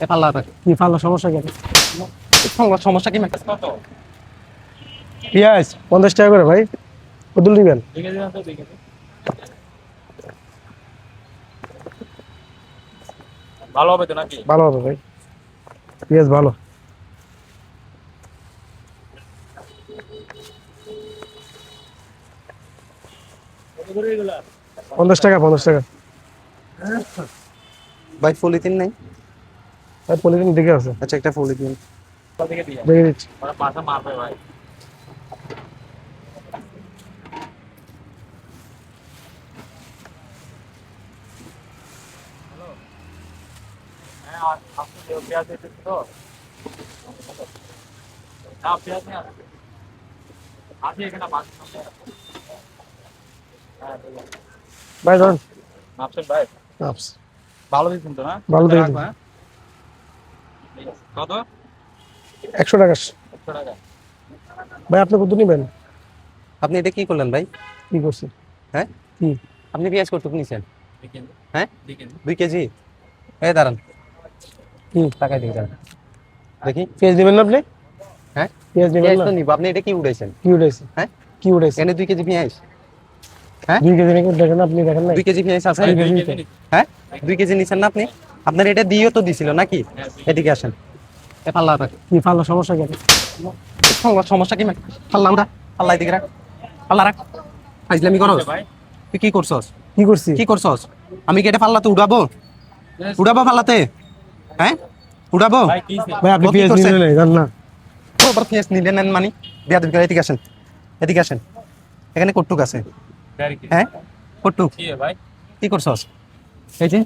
এ পাল্লা রাখ কি ফালো সমস্যা কেন সমস্যা- সমস্যা কি পেঁয়াজ পঞ্চাশ টাকা করে ভাই। কদুল দিবেন? ভালো হবে তো নাকি? ভালো হবে ভাই। পেঁয়াজ ভালো। পঞ্চাশ টাকা পঞ্চাশ টাকা। ভাই পলিথিন নাই? ভাই পলিথিন দিকে আছে। আচ্ছা একটা পলিথিন দেখে দিচ্ছি। ওরা পাশে মারবে ভাই। হ্যাঁ আর হ্যাঁ। ভাই ধরুন। ভাই। ভালো দিচ্ছেন তো না? ভালো হ্যাঁ? কত? একশো টাকা। ভাই আপনি কত নেবেন? আপনি এটা কি করলেন ভাই? কি করছি? হ্যাঁ? কি? আপনি পেঁয়াজ নিছেন? দেখেন। হ্যাঁ? দুই কেজি? এই দাঁড়ান। কি? টাকা দিয়ে যান দেখি। পেঁয়াজ নেবেন না আপনি? হ্যাঁ? পেঁয়াজ নেবেন না? নিব। আপনি এটা কি উঠাইছেন কি উঠেছে হ্যাঁ? কি উঠেছে এখানে দুই কেজি পেঁয়াজ। দুই কেজি নাকি দেখেন আপনি দেখেন না দুই কেজি পেঁয়াজ আছে? দুই কেজি হ্যাঁ? দুই কেজি নিছেন না আপনি? আপনার এটা দিয়েও তো দিছিল নাকি? এদিকে আসেন। পাল্লা কি ফালো সমস্যা কেন সমস্যা- সমস্যা কি পাল্লা উঠা পাল্লা এদিকে রাখ। পাল্লা রাখ। ফাইজলামি ভাই? তুই কি করছস? কি করছি? কি করছস? আমি কি এটা পাল্লাতে উড়াবো? উড়াবো পাল্লাতে? হ্যাঁ? উড়াবো? ভাই আপনি কি করছে? নিলেন জান না। ওবার পেঁয়াজ নিলেন নেন মানি। বিয়া এদিকে আসেন। এদিকে আসেন। এখানে কটুক আছে। কি হ্যাঁ? কটুক কি ভাই? কি করছস? এই যে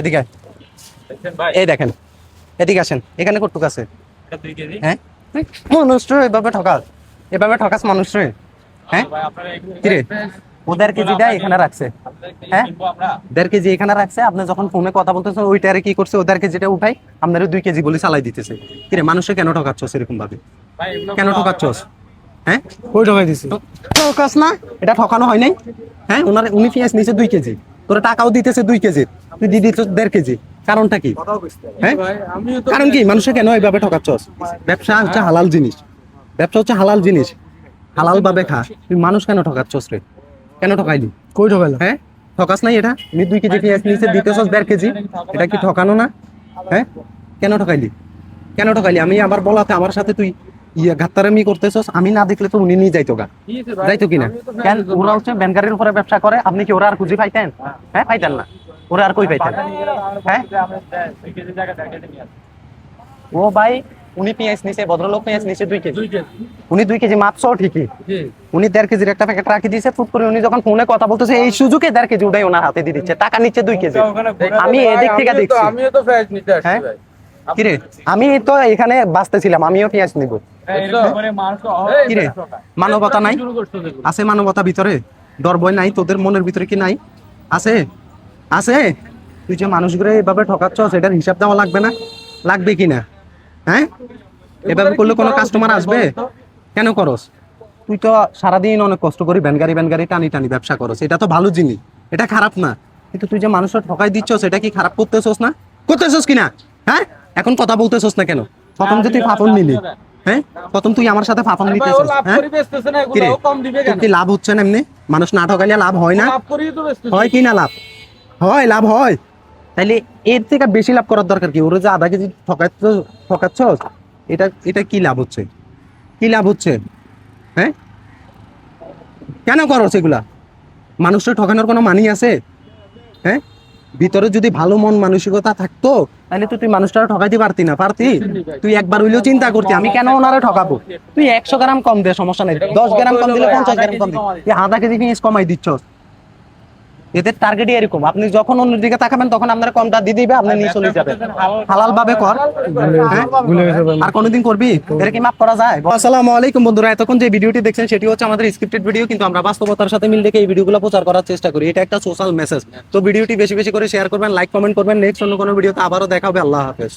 এদিকে এই দেখেন এদিকে আসেন। এখানে কটুক আছে? এটা হ্যাঁ? মানুষ রে এভাবে ঠকাস। এভাবে ঠকাস মানুষ হ্যাঁ? ভাই আপনারা এগুলো কেজিটা এখানে রাখছে। হ্যাঁ? দেড় কেজি এখানে রাখছে। আপনি যখন ফোনে কথা বলতেছেন ওইটারে কি করছে? ওদের কেজিটা উঠাই আপনার দুই কেজি বলে চালাই দিতেছে। কিরে মানুষে কেন ঠকাচ্ছ এরকম ভাবে কেন ঠকাচ্ছ হ্যাঁ? কই ঠকাই দিছি? ঠকাস না এটা ঠকানো হয় নাই। হ্যাঁ? ওনার উনি পেঁয়াজ নিচে দুই কেজি। তোরা টাকাও দিতেছে দুই কেজি। তুই দিয়ে দিচ্ছ দেড় কেজি। কারণটা কি? হ্যাঁ? ভাই আমিও তো কারণ কি? মানুষে কেন এইভাবে ঠকাচ্ছস? ব্যবসা হচ্ছে হালাল জিনিস। ব্যবসা হচ্ছে হালাল জিনিস। হালাল ভাবে খা। তুই মানুষ কেন ঠকাচ্ছস রে? কেন ঠকাইলি? কই ঠকাইলাম? হ্যাঁ? ঠকাস নাই এটা? তুমি দুই কেজি পেঁয়াজ নিচে দিতেছস দেড় কেজি। এটা কি ঠকানো না? হ্যাঁ? কেন ঠকাইলি? কেন ঠকাইলি? আমি আবার বলাতে আমার সাথে তুই ইয়ে গাত্তারামি করতেছস আমি না দেখলে তো উনি নিয়ে যাইতো গা? যাইতো কিনা? কেন? ওরা হচ্ছে উপরে ব্যবসা করে আপনি কি ওরা আর খুঁজে পাইতেন? হ্যাঁ। পাইতেন না। ওরা আর কই পাইতেন? হ্যাঁ? ও ভাই উনি পেঁয়াজ নিছে ভদ্রলোক পেঁয়াজ নিছে দুই কেজি। উনি দুই কেজি মাপছো ঠিকই। উনি দেড় কেজির একটা প্যাকেট রাখি দিয়েছে ফুট করে উনি যখন ফোনে কথা বলতেছে এই সুযোগে দেড় কেজি উঠাই ওনার হাতে দিয়ে দিচ্ছে টাকা নিচ্ছে দুই কেজি। আমি এদিক থেকে দেখছি। আমিও তো ফ্যাজ নিতে আসছি হ্যাঁ? ভাই। কিরে আমি তো এখানে বাঁচতেছিলাম আমিও পেঁয়াজ নিব। করে মানবতা নাই? আছে মানবতা ভিতরে? নাই? তোদের মনের ভিতরে কি নাই? আছে? আছে? তুই যে মানুষগুলো এভাবে ঠকাচ্ছ সেটার হিসাব দেওয়া লাগবে না? লাগবে কি না? হ্যাঁ? এভাবে করলে কোনো কাস্টমার আসবে? কেন করস? তুই তো সারাদিন অনেক কষ্ট করি ভ্যান গাড়ি ভ্যান গাড়ি টানি টানি ব্যবসা করস। এটা তো ভালো জিনিস। এটা খারাপ না। কিন্তু তুই যে মানুষের ঠকাই দিচ্ছ সেটা কি খারাপ করতেছস না? করতেছস কি না? হ্যাঁ? এখন কথা বলতেছস না কেন? প্রথম যে তুই ফাফন নিলি। হ্যাঁ? প্রথম তুই আমার সাথে ফাফন নিতেছস। লাভ হ্যাঁ? কি লাভ হচ্ছে না এমনি? মানুষ না ঠকাইলে লাভ হয় না? হয় কি না লাভ? হয় লাভ হয়। তাইলে এর থেকে বেশি লাভ করার দরকার কি? ওরা যে আধা কেজি ঠকাচ্ছ ঠকাচ্ছ এটা এটা কি লাভ হচ্ছে? কি লাভ হচ্ছে? হ্যাঁ? কেন করো সেগুলা মানুষটা ঠকানোর কোনো মানি আছে? হ্যাঁ? ভিতরে যদি ভালো মন মানসিকতা থাকতো তাহলে তো তুই মানুষটা ঠকাইতে পারতি না, পারতি? তুই একবার হইলেও চিন্তা করতি, আমি কেন ওনারে ঠকাবো? তুই একশো গ্রাম কম দে, সমস্যা নাই। দশ গ্রাম কম দিলে পঞ্চাশ গ্রাম কম দিলে আধা কেজি পেঁয়াজ কমাই দিচ্ছ। এদের টার্গেটই এরকম। আপনি যখন অন্যের দিকে তাকাবেন, তখন আপনার কমটা দিয়ে দিবে, আপনি নিয়ে চলে যাবেন। হালাল ভাবে কর হ্যাঁ? আর কোনোদিন করবি? এর কি মাফ করা যায়? আসসালামু আলাইকুম বন্ধুরা, এতক্ষণ যে ভিডিওটি দেখছেন, সেটি হচ্ছে আমাদের স্ক্রিপ্টেড ভিডিও কিন্তু আমরা বাস্তবতার সাথে মিল রেখে এই ভিডিওগুলো প্রচার করার চেষ্টা করি। এটা একটা সোশ্যাল মেসেজ তো ভিডিওটি বেশি বেশি করে শেয়ার করবেন লাইক কমেন্ট করবেন। নেক্সট অন্য কোনো ভিডিওতে আবারও দেখা হবে। আল্লাহ হাফেজ।